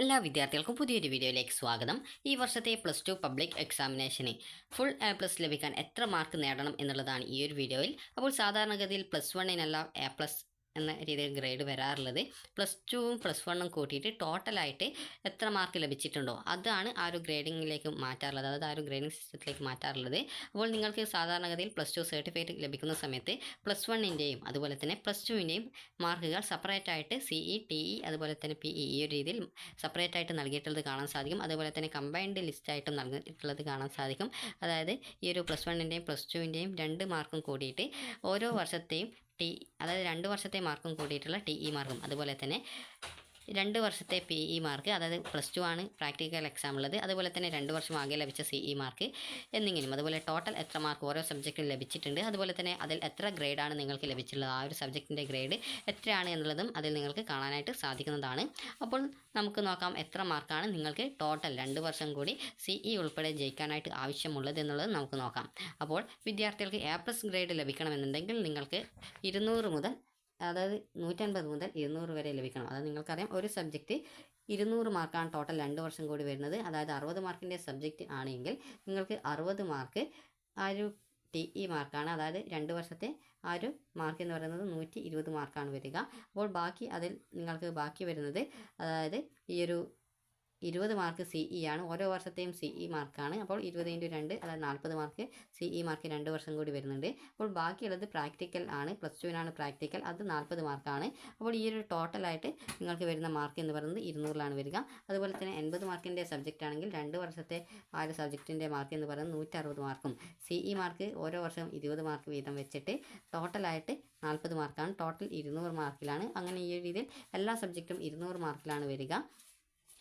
എല്ലാ വിദ്യാർത്ഥികൾക്കും പുതിയൊരു വീഡിയോയിലേക്ക് സ്വാഗതം. ഈ വർഷത്തെ പ്ലസ് ടു പബ്ലിക് എക്സാമിനേഷന് ഫുൾ എ പ്ലസ് ലഭിക്കാൻ എത്ര മാർക്ക് നേടണം എന്നുള്ളതാണ് ഈ ഒരു വീഡിയോയിൽ. അപ്പോൾ സാധാരണഗതിയിൽ പ്ലസ് വണ്ണിനെല്ലാം എ പ്ലസ് എന്ന രീതിയിൽ ഗ്രേഡ് വരാറുള്ളത്. പ്ലസ് ടുവും പ്ലസ് വണ്ണും കൂട്ടിയിട്ട് ടോട്ടലായിട്ട് എത്ര മാർക്ക് ലഭിച്ചിട്ടുണ്ടോ? അതാണ് ആ ഒരു ഗ്രേഡിങ്ങിലേക്ക് മാറ്റാറുള്ളത്. അതായത് ആ ഒരു ഗ്രേഡിംഗ് സിസ്റ്റത്തിലേക്ക് മാറ്റാറുള്ളത്. അപ്പോൾ നിങ്ങൾക്ക് സാധാരണഗതിയിൽ പ്ലസ് ടു സർട്ടിഫിക്കറ്റ് ലഭിക്കുന്ന സമയത്ത് പ്ലസ് വണ്ണിന്റെയും അതുപോലെ തന്നെ പ്ലസ് ടുവിന്റെയും മാർക്കുകൾ സെപ്പറേറ്റ് ആയിട്ട് സി ഇ ടി ഇ അതുപോലെ തന്നെ പി ഇ ഈ ഒരു രീതിയിൽ സെപ്പറേറ്റ് ആയിട്ട് നൽകിയിട്ടുള്ളത് കാണാൻ സാധിക്കും. അതുപോലെ തന്നെ കമ്പൈൻഡ് ലിസ്റ്റായിട്ടും നൽകിയിട്ടുള്ളത് കാണാൻ സാധിക്കും. അതായത് ഈ ഒരു പ്ലസ് വണ്ണിന്റെയും പ്ലസ് ടുവിന്റെയും രണ്ട് മാർക്കും കൂടിയിട്ട് ഓരോ വർഷത്തെയും ടി അതായത് രണ്ട് വർഷത്തെ മാർക്കും കൂടിയിട്ടുള്ള ടി ഇ മാർക്കും അതുപോലെ തന്നെ രണ്ട് വർഷത്തെ പി ഇ മാർക്ക് അതായത് പ്ലസ് ടു ആണ് പ്രാക്ടിക്കൽ എക്സാം ഉള്ളത്. അതുപോലെ തന്നെ രണ്ട് വർഷം ആകെ ലഭിച്ച സി ഇ മാർക്ക് എന്നിങ്ങനെയും. അതുപോലെ ടോട്ടൽ എത്ര മാർക്ക് ഓരോ സബ്ജക്റ്റിൽ ലഭിച്ചിട്ടുണ്ട്. അതുപോലെ തന്നെ അതിൽ എത്ര ഗ്രേഡാണ് നിങ്ങൾക്ക് ലഭിച്ചിട്ടുള്ളത്. ആ ഒരു സബ്ജക്റ്റിന്റെ ഗ്രേഡ് എത്രയാണ് എന്നുള്ളതും അതിൽ നിങ്ങൾക്ക് കാണാനായിട്ട് സാധിക്കുന്നതാണ്. അപ്പോൾ നമുക്ക് നോക്കാം എത്ര മാർക്കാണ് നിങ്ങൾക്ക് ടോട്ടൽ രണ്ട് വർഷം കൂടി സി ഇ ഉൾപ്പെടെ ജയിക്കാനായിട്ട് ആവശ്യമുള്ളത് എന്നുള്ളത് നമുക്ക് നോക്കാം. അപ്പോൾ വിദ്യാർത്ഥികൾക്ക് എ പ്ലസ് ഗ്രേഡ് ലഭിക്കണമെന്നുണ്ടെങ്കിൽ നിങ്ങൾക്ക് ഇരുന്നൂറ് മുതൽ അതായത് നൂറ്റൻപത് മുതൽ ഇരുന്നൂറ് വരെ ലഭിക്കണം. അതായത് നിങ്ങൾക്കറിയാം ഒരു സബ്ജക്റ്റ് ഇരുന്നൂറ് മാർക്കാണ് ടോട്ടൽ രണ്ട് വർഷം കൂടി വരുന്നത്. അതായത് അറുപത് മാർക്കിന്റെ സബ്ജക്റ്റ് ആണെങ്കിൽ നിങ്ങൾക്ക് അറുപത് മാർക്ക് ആ ഒരു ടി ഇ മാർക്കാണ് അതായത് രണ്ട് വർഷത്തെ ആ ഒരു മാർക്ക് എന്ന് പറയുന്നത് നൂറ്റി ഇരുപത് മാർക്കാണ് വരിക. അപ്പോൾ ബാക്കി അതിൽ നിങ്ങൾക്ക് ബാക്കി വരുന്നത് അതായത് ഈ ഒരു ഇരുപത് മാർക്ക് സി ഇ ആണ്. ഓരോ വർഷത്തെയും സി ഇ മാർക്കാണ്. അപ്പോൾ ഇരുപത് ഇന്റു രണ്ട് അതായത് നാൽപ്പത് മാർക്ക് സി ഇ മാർക്ക് രണ്ട് വർഷം കൂടി വരുന്നുണ്ട്. അപ്പോൾ ബാക്കിയുള്ളത് പ്രാക്ടിക്കൽ ആണ്. പ്ലസ് ടുവിനാണ് പ്രാക്ടിക്കൽ. അത് നാൽപ്പത് മാർക്കാണ്. അപ്പോൾ ഈ ഒരു ടോട്ടലായിട്ട് നിങ്ങൾക്ക് വരുന്ന മാർക്ക് എന്ന് പറയുന്നത് ഇരുന്നൂറിലാണ് വരിക. അതുപോലെ തന്നെ എൺപത് മാർക്കിന്റെ സബ്ജക്റ്റ് ആണെങ്കിൽ രണ്ട് വർഷത്തെ ആ ഒരു സബ്ജക്റ്റിന്റെ മാർക്ക് എന്ന് പറയുന്നത് നൂറ്ററുപത് മാർക്കും. സി ഇ മാർക്ക് ഓരോ വർഷവും ഇരുപത് മാർക്ക് വീതം വെച്ചിട്ട് ടോട്ടലായിട്ട് നാൽപ്പത് മാർക്കാണ്. ടോട്ടൽ ഇരുന്നൂറ് മാർക്കിലാണ്. അങ്ങനെ ഈ രീതിയിൽ എല്ലാ സബ്ജക്റ്റും ഇരുന്നൂറ് മാർക്കിലാണ് വരിക.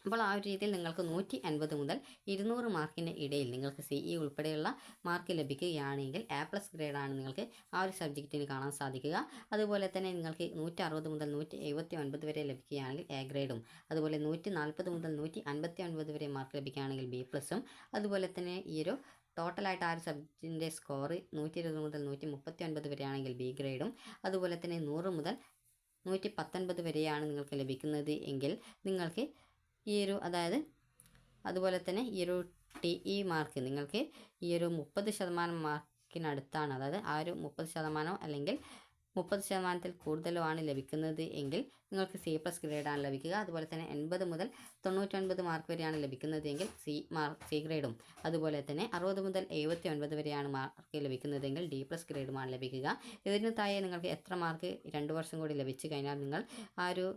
അപ്പോൾ ആ ഒരു രീതിയിൽ നിങ്ങൾക്ക് നൂറ്റി അൻപത് മുതൽ ഇരുന്നൂറ് മാർക്കിന്റെ ഇടയിൽ നിങ്ങൾക്ക് സി ഇ ഉൾപ്പെടെയുള്ള മാർക്ക് ലഭിക്കുകയാണെങ്കിൽ എ പ്ലസ് ഗ്രേഡാണ് നിങ്ങൾക്ക് ആ ഒരു സബ്ജക്റ്റിന് കാണാൻ സാധിക്കുക. അതുപോലെ തന്നെ നിങ്ങൾക്ക് നൂറ്റി അറുപത് മുതൽ നൂറ്റി എഴുപത്തി ഒൻപത് വരെ ലഭിക്കുകയാണെങ്കിൽ എ ഗ്രേഡും അതുപോലെ നൂറ്റി നാൽപ്പത് മുതൽ നൂറ്റി അൻപത്തി ഒൻപത് വരെ മാർക്ക് ലഭിക്കുകയാണെങ്കിൽ ബി പ്ലസും അതുപോലെ തന്നെ ഈ ഒരു ടോട്ടലായിട്ട് ആ ഒരു സബ്ജക്റ്റിന്റെ സ്കോർ നൂറ്റി ഇരുപത് മുതൽ നൂറ്റി മുപ്പത്തി ഒൻപത് വരെയാണെങ്കിൽ ബി ഗ്രേഡും അതുപോലെ തന്നെ നൂറ് മുതൽ നൂറ്റി പത്തൊൻപത് വരെയാണ് നിങ്ങൾക്ക് ലഭിക്കുന്നത് എങ്കിൽ നിങ്ങൾക്ക് ഈ ഒരു അതായത് അതുപോലെ തന്നെ ഈ ഒരു ടി ഇ മാർക്ക് നിങ്ങൾക്ക് ഈ ഒരു മുപ്പത് ശതമാനം മാർക്കിനടുത്താണ് അതായത് ആ ഒരു മുപ്പത് ശതമാനം അല്ലെങ്കിൽ മുപ്പത് ശതമാനത്തിൽ കൂടുതലുമാണ് ലഭിക്കുന്നത് എങ്കിൽ നിങ്ങൾക്ക് സി പ്ലസ് ഗ്രേഡാണ് ലഭിക്കുക. അതുപോലെ തന്നെ എൺപത് മുതൽ തൊണ്ണൂറ്റൊൻപത് മാർക്ക് വരെയാണ് ലഭിക്കുന്നത് എങ്കിൽ സി മാർക്ക് സി ഗ്രേഡും അതുപോലെ തന്നെ അറുപത് മുതൽ എഴുപത്തി ഒൻപത് വരെയാണ് മാർക്ക് ലഭിക്കുന്നതെങ്കിൽ ഡി പ്ലസ് ഗ്രേഡുമാണ് ലഭിക്കുക. ഇതിന് താഴെ നിങ്ങൾക്ക് എത്ര മാർക്ക് രണ്ട് വർഷം കൂടി ലഭിച്ചു കഴിഞ്ഞാൽ നിങ്ങൾ ആ ഒരു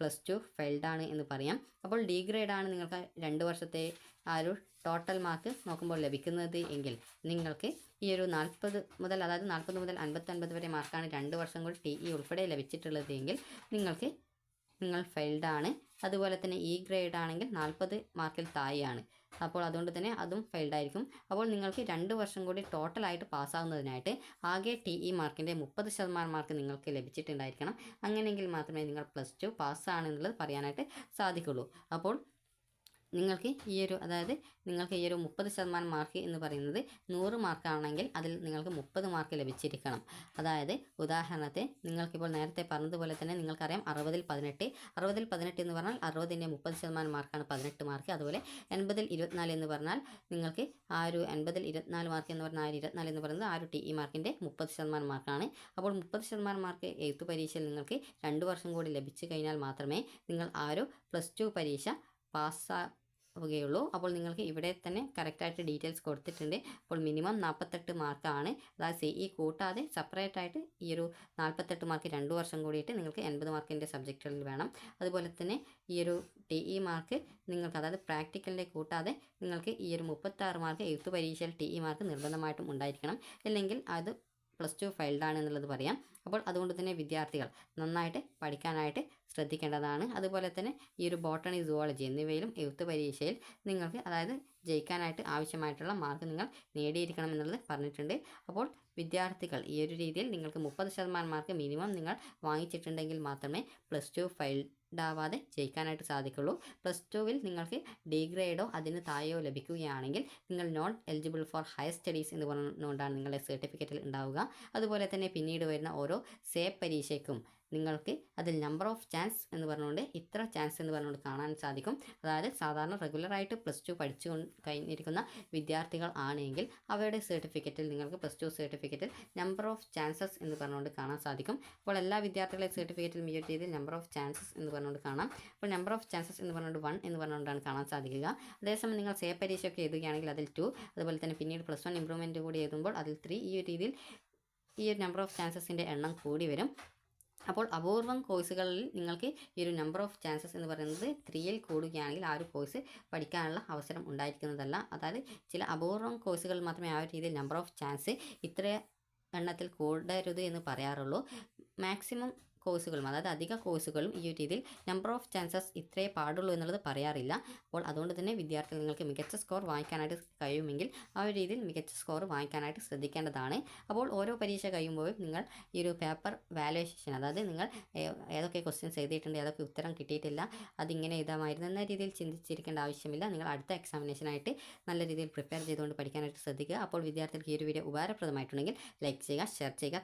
പ്ലസ് ടു ഫെയിൽഡാണ് എന്ന് പറയാം. അപ്പോൾ ഡി ഗ്രേഡാണ് നിങ്ങൾക്ക് രണ്ട് വർഷത്തെ ആ ഒരു ടോട്ടൽ മാർക്ക് നോക്കുമ്പോൾ ലഭിക്കുന്നത് എങ്കിൽ നിങ്ങൾക്ക് ഈ ഒരു നാൽപ്പത് മുതൽ അതായത് നാൽപ്പത് മുതൽ അൻപത്തൊൻപത് വരെ മാർക്കാണ് രണ്ട് വർഷം കൂടി ടി ഇ ഉൾപ്പെടെ ലഭിച്ചിട്ടുള്ളത് എങ്കിൽ നിങ്ങൾക്ക് നിങ്ങൾ ഫെയിൽഡ് ആണ്. അതുപോലെ തന്നെ ഇ ഗ്രേഡ് ആണെങ്കിൽ നാൽപ്പത് മാർക്കിൽ താഴെയാണ്. അപ്പോൾ അതുകൊണ്ട് തന്നെ അതും ഫെയിൽഡ് ആയിരിക്കും. അപ്പോൾ നിങ്ങൾക്ക് രണ്ട് വർഷം കൂടി ടോട്ടലായിട്ട് പാസ്സാകുന്നതിനായിട്ട് ആകെ ടി ഇ മാർക്കിന്റെ മുപ്പത് ശതമാനം മാർക്ക് നിങ്ങൾക്ക് ലഭിച്ചിട്ടുണ്ടായിരിക്കണം. അങ്ങനെയെങ്കിൽ മാത്രമേ നിങ്ങൾ പ്ലസ് ടു പാസ്സാണെന്നുള്ളത് പറയാനായിട്ട് സാധിക്കുള്ളൂ. അപ്പോൾ നിങ്ങൾക്ക് ഈ ഒരു അതായത് നിങ്ങൾക്ക് ഈ ഒരു മുപ്പത് ശതമാനം മാർക്ക് എന്ന് പറയുന്നത് നൂറ് മാർക്കാണെങ്കിൽ അതിൽ നിങ്ങൾക്ക് മുപ്പത് മാർക്ക് ലഭിച്ചിരിക്കണം. അതായത് ഉദാഹരണത്തെ നിങ്ങൾക്കിപ്പോൾ നേരത്തെ പറഞ്ഞതുപോലെ തന്നെ നിങ്ങൾക്കറിയാം അറുപതിൽ പതിനെട്ട് അറുപതിൽ പതിനെട്ട് എന്ന് പറഞ്ഞാൽ അറുപതിന്റെ മുപ്പത് ശതമാനം മാർക്കാണ് പതിനെട്ട് മാർക്ക്. അതുപോലെ എൺപതിൽ ഇരുപത്തിനാല് എന്ന് പറഞ്ഞാൽ നിങ്ങൾക്ക് ആ ഒരു എൺപതിൽ ഇരുപത്തിനാല് മാർക്ക് എന്ന് പറഞ്ഞാൽ ആ ഒരു ഇരുപത്തിനാല് എന്ന് പറയുന്നത് ആ ഒരു ടി ഇ മാർക്കിന്റെ മുപ്പത് ശതമാനം മാർക്കാണ്. അപ്പോൾ മുപ്പത് ശതമാനം മാർക്ക് എഴുത്ത് പരീക്ഷയിൽ നിങ്ങൾക്ക് രണ്ട് വർഷം കൂടി ലഭിച്ചു കഴിഞ്ഞാൽ മാത്രമേ നിങ്ങൾ ആ ഒരു പ്ലസ് ടു പരീക്ഷ പാസ്സാ ആവുകയുള്ളൂ അപ്പോൾ നിങ്ങൾക്ക് ഇവിടെ തന്നെ കറക്റ്റായിട്ട് ഡീറ്റെയിൽസ് കൊടുത്തിട്ടുണ്ട്. അപ്പോൾ മിനിമം നാൽപ്പത്തെട്ട് മാർക്കാണ് അതായത് സി ഇ കൂട്ടാതെ സെപ്പറേറ്റ് ആയിട്ട് ഈ ഒരു നാൽപ്പത്തെട്ട് മാർക്ക് രണ്ട് വർഷം കൂടിയിട്ട് നിങ്ങൾക്ക് എൺപത് മാർക്കിന്റെ സബ്ജക്റ്റുകളിൽ വേണം. അതുപോലെ തന്നെ ഈ ഒരു ടി ഇ മാർക്ക് നിങ്ങൾക്ക് അതായത് പ്രാക്ടിക്കലിന്റെ കൂട്ടാതെ നിങ്ങൾക്ക് ഈ ഒരു മുപ്പത്താറ് മാർക്ക് എഴുത്തു പരീക്ഷയിൽ ടി ഇ മാർക്ക് നിർബന്ധമായിട്ടും ഉണ്ടായിരിക്കണം. അല്ലെങ്കിൽ അത് പ്ലസ് ടു ഫെയിൽഡാണ് എന്നുള്ളത് പറയാം. അപ്പോൾ അതുകൊണ്ട് തന്നെ വിദ്യാർത്ഥികൾ നന്നായിട്ട് പഠിക്കാനായിട്ട് ശ്രദ്ധിക്കേണ്ടതാണ്. അതുപോലെ തന്നെ ഈ ഒരു ബോട്ടണി സുവോളജി എന്നിവയിലും എഴുത്ത് പരീക്ഷയിൽ നിങ്ങൾക്ക് അതായത് ജയിക്കാനായിട്ട് ആവശ്യമായിട്ടുള്ള മാർക്ക് നിങ്ങൾ നേടിയിരിക്കണം എന്നുള്ളത് പറഞ്ഞിട്ടുണ്ട്. അപ്പോൾ വിദ്യാർത്ഥികൾ ഈ ഒരു രീതിയിൽ നിങ്ങൾക്ക് മുപ്പത് ശതമാനം മാർക്ക് മിനിമം നിങ്ങൾ വാങ്ങിച്ചിട്ടുണ്ടെങ്കിൽ മാത്രമേ പ്ലസ് ടു ഫെയിൽ ഡാവാതെ ജയിക്കാനായിട്ട് സാധിക്കുള്ളൂ. പ്ലസ് ടുവിൽ നിങ്ങൾക്ക് ഡി ഗ്രേഡോ അതിന് താഴെയോ ലഭിക്കുകയാണെങ്കിൽ നിങ്ങൾ non eligible for higher studies എന്ന് പറഞ്ഞുകൊണ്ടാണ് നിങ്ങളുടെ സർട്ടിഫിക്കറ്റിൽ ഉണ്ടാവുക. അതുപോലെ തന്നെ പിന്നീട് വരുന്ന ഓരോ സേ പരീക്ഷയ്ക്കും നിങ്ങൾക്ക് അതിൽ നമ്പർ ഓഫ് ചാൻസ് എന്ന് പറഞ്ഞുകൊണ്ട് ഇത്ര ചാൻസ് എന്ന് പറഞ്ഞുകൊണ്ട് കാണാൻ സാധിക്കും. അതായത് സാധാരണ റെഗുലറായിട്ട് പ്ലസ് ടു പഠിച്ചു കഴിഞ്ഞിരിക്കുന്ന വിദ്യാർത്ഥികൾ ആണെങ്കിൽ അവരുടെ സർട്ടിഫിക്കറ്റിൽ നിങ്ങൾക്ക് പ്ലസ് ടു സർട്ടിഫിക്കറ്റിൽ നമ്പർ ഓഫ് ചാൻസസ് എന്ന് പറഞ്ഞുകൊണ്ട് കാണാൻ സാധിക്കും. അപ്പോൾ എല്ലാ വിദ്യാർത്ഥികളുടെ സർട്ടിഫിക്കറ്റിൽ മീറ്റ് ചെയ്ത് നമ്പർ ഓഫ് ചാൻസസ് എന്ന് പറഞ്ഞുകൊണ്ട് കാണാം. അപ്പോൾ നമ്പർ ഓഫ് ചാൻസസ് എന്ന് പറഞ്ഞുകൊണ്ട് വൺ എന്ന് പറഞ്ഞുകൊണ്ടാണ് കാണാൻ സാധിക്കുക. അതേസമയം നിങ്ങൾ സേ പരീക്ഷയൊക്കെ എഴുതുകയാണെങ്കിൽ അതിൽ ടു അതുപോലെ തന്നെ പിന്നീട് പ്ലസ് വൺ ഇമ്പ്രൂവ്മെന്റ് കൂടി എഴുതുമ്പോൾ അതിൽ ത്രീ ഈ ഒരു രീതിയിൽ ഈ ഒരു നമ്പർ ഓഫ് ചാൻസസിന്റെ എണ്ണം കൂടി വരും. അപ്പോൾ അപൂർവം കോഴ്സുകളിൽ നിങ്ങൾക്ക് ഈ ഒരു നമ്പർ ഓഫ് ചാൻസസ് എന്ന് പറയുന്നത് ത്രീയിൽ കൂടുകയാണെങ്കിൽ ആ ഒരു കോഴ്സ് പഠിക്കാനുള്ള അവസരം ഉണ്ടായിരിക്കുന്നതല്ല. അതായത് ചില അപൂർവം കോഴ്സുകളിൽ മാത്രമേ ആ ഒരു രീതിയിൽ നമ്പർ ഓഫ് ചാൻസ് ഇത്ര എണ്ണത്തിൽ കൂടരുത് എന്ന് പറയാറുള്ളൂ. മാക്സിമം കോഴ്സുകളും അതായത് അധിക കോഴ്സുകളും ഈ ഒരു രീതിയിൽ നമ്പർ ഓഫ് ചാൻസസ് ഇത്രേ പാടുള്ളൂ എന്നുള്ളത് പറയാറില്ല. അപ്പോൾ അതുകൊണ്ട് തന്നെ വിദ്യാർത്ഥികൾ നിങ്ങൾക്ക് മികച്ച സ്കോർ വാങ്ങിക്കാനായിട്ട് കഴിയുമെങ്കിൽ ആ ഒരു രീതിയിൽ മികച്ച സ്കോർ വാങ്ങിക്കാനായിട്ട് ശ്രദ്ധിക്കേണ്ടതാണ്. അപ്പോൾ ഓരോ പരീക്ഷ കഴിയുമ്പോഴും നിങ്ങൾ ഈ ഒരു പേപ്പർ വാലുവേഷൻ അതായത് നിങ്ങൾ ഏതൊക്കെ ക്വസ്റ്റ്യൻസ് എഴുതിയിട്ടുണ്ട് ഏതൊക്കെ ഉത്തരം കിട്ടിയിട്ടില്ല അതിങ്ങനെ എഴുതാമായിരുന്നു എന്ന രീതിയിൽ ചിന്തിച്ചിരിക്കേണ്ട ആവശ്യമില്ല. നിങ്ങൾ അടുത്ത എക്സാമിനേഷനായിട്ട് നല്ല രീതിയിൽ പ്രിപ്പയർ ചെയ്തുകൊണ്ട് പഠിക്കാനായിട്ട് ശ്രദ്ധിക്കുക. അപ്പോൾ വിദ്യാർത്ഥികൾക്ക് ഈ ഒരു വീഡിയോ ഉപകാരപ്രദമായിട്ടുണ്ടെങ്കിൽ ലൈക്ക് ചെയ്യുക ഷെയർ ചെയ്യുക.